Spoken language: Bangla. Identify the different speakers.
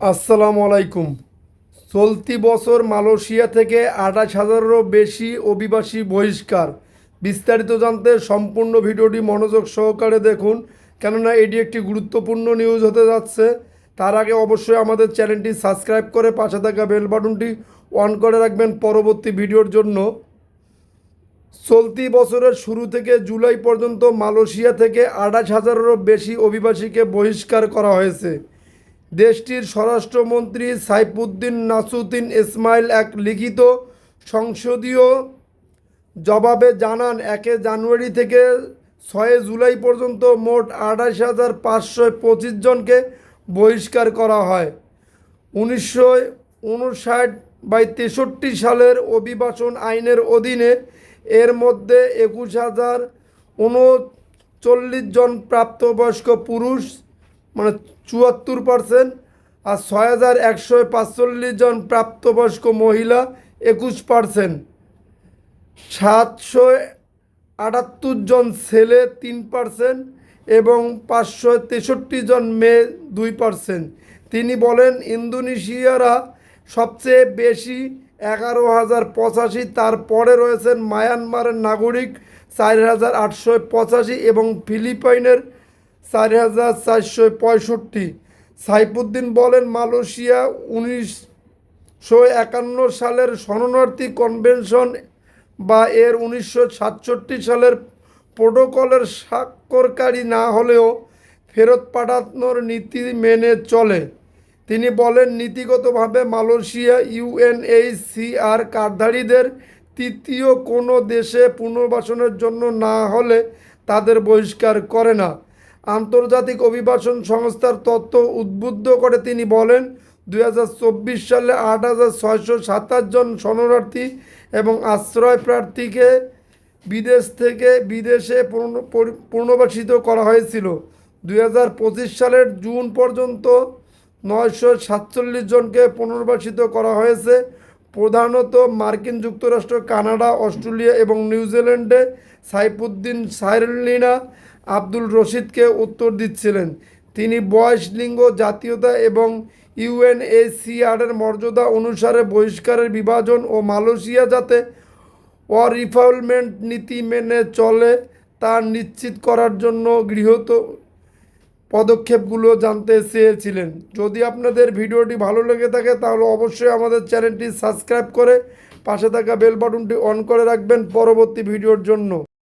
Speaker 1: আসসালামু আলাইকুম। চলতি বছর মালয়েশিয়া থেকে আঠাশ হাজারেরও বেশি অভিবাসী বহিষ্কার। বিস্তারিত জানতে সম্পূর্ণ ভিডিওটি মনোযোগ সহকারে দেখুন, কেননা এটি একটি গুরুত্বপূর্ণ নিউজ হতে যাচ্ছে। তার আগে অবশ্যই আমাদের চ্যানেলটি সাবস্ক্রাইব করে পাশে থাকা বেল বাটনটি অন করে রাখবেন পরবর্তী ভিডিওর জন্য। চলতি বছরের শুরু থেকে জুলাই পর্যন্ত মালয়েশিয়া থেকে আঠাশ হাজারেরও বেশি অভিবাসীকে বহিষ্কার করা হয়েছে। দেশটির স্বরাষ্ট্রমন্ত্রী সাইফুদ্দিন নাসুদ্দিন ইসমাইল এক লিখিত সংসদীয় জবাবে জানান, একে জানুয়ারি থেকে ছয় জুলাই পর্যন্ত মোট আঠাশ হাজার পাঁচশো পঁচিশ জনকে বহিষ্কার করা হয়। উনিশশো উনষাট বাই তেষট্টি সালের অভিবাসন আইনের অধীনে এর মধ্যে একুশ হাজার উনচল্লিশ জন প্রাপ্তবয়স্ক পুরুষ মানে চুয়াত্তর পার্সেন্ট আর ছয় হাজার একশো পাঁচচল্লিশ জন প্রাপ্তবয়স্ক মহিলা একুশ পার্সেন্ট সাতশো আটাত্তর জন ছেলে তিন পার্সেন্ট এবং পাঁচশো তেষট্টি জন মেয়ে দুই পার্সেন্ট তিনি বলেন, ইন্দোনেশিয়ারা সবচেয়ে বেশি এগারো হাজার পঁচাশি, তারপরে রয়েছেন মায়ানমারের নাগরিক চার হাজার আটশো পঁচাশি এবং ফিলিপাইনের চার হাজার চারশো পঁয়ষট্টি। সাইফুদ্দিন বলেন, মালয়েশিয়া উনিশশো একান্ন সালের শরণার্থী কনভেনশন বা এর উনিশশো সাতষট্টি সালের প্রোটোকলের স্বাক্ষরকারী না হলেও ফেরত পাঠানোর নীতি মেনে চলে। তিনি বলেন, নীতিগতভাবে মালয়েশিয়া ইউএনএইচসিআর কার্ডধারীদের তৃতীয় কোনো দেশে পুনর্বাসনের জন্য না হলে তাদের বহিষ্কার করে না। আন্তর্জাতিক অভিবাসন সংস্থার তথ্য উদ্বুদ্ধ করে তিনি বলেন দু হাজার চব্বিশ সালে আট হাজার ছয়শো সাতাশ জন শরণার্থী এবং আশ্রয় প্রার্থীকে বিদেশ থেকে বিদেশে পুনর- পুনর্বাসিত করা হয়েছিল। দু হাজার পঁচিশ সালের জুন পর্যন্ত নয়শো সাতচল্লিশ জনকে পুনর্বাসিত করা হয়েছে। প্রধানত মার্কিন যুক্তরাষ্ট্র, কানাডা, অস্ট্রেলিয়া এবং নিউজিল্যান্ডে সাইফুদ্দিন সাইরলিনা আব্দুল রশিদকে উত্তর দিচ্ছিলেন। তিনি বয়স, লিঙ্গ, জাতীয়তা এবং ইউএনএসিআরের মর্যাদা অনুসারে বহিষ্কারের বিভাজন ও মালয়েশিয়া যাতে অরিফলমেন্ট নীতি মেনে চলে, তা নিশ্চিত করার জন্য গৃহীত পদক্ষেপগুলো জানতে চেয়েছিলেন। যদি আপনাদের ভিডিওটি ভালো লেগে থাকে, তাহলে অবশ্যই আমাদের চ্যানেলটি সাবস্ক্রাইব করে পাশে থাকা বেল বাটনটি অন করে রাখবেন পরবর্তী ভিডিওর জন্য।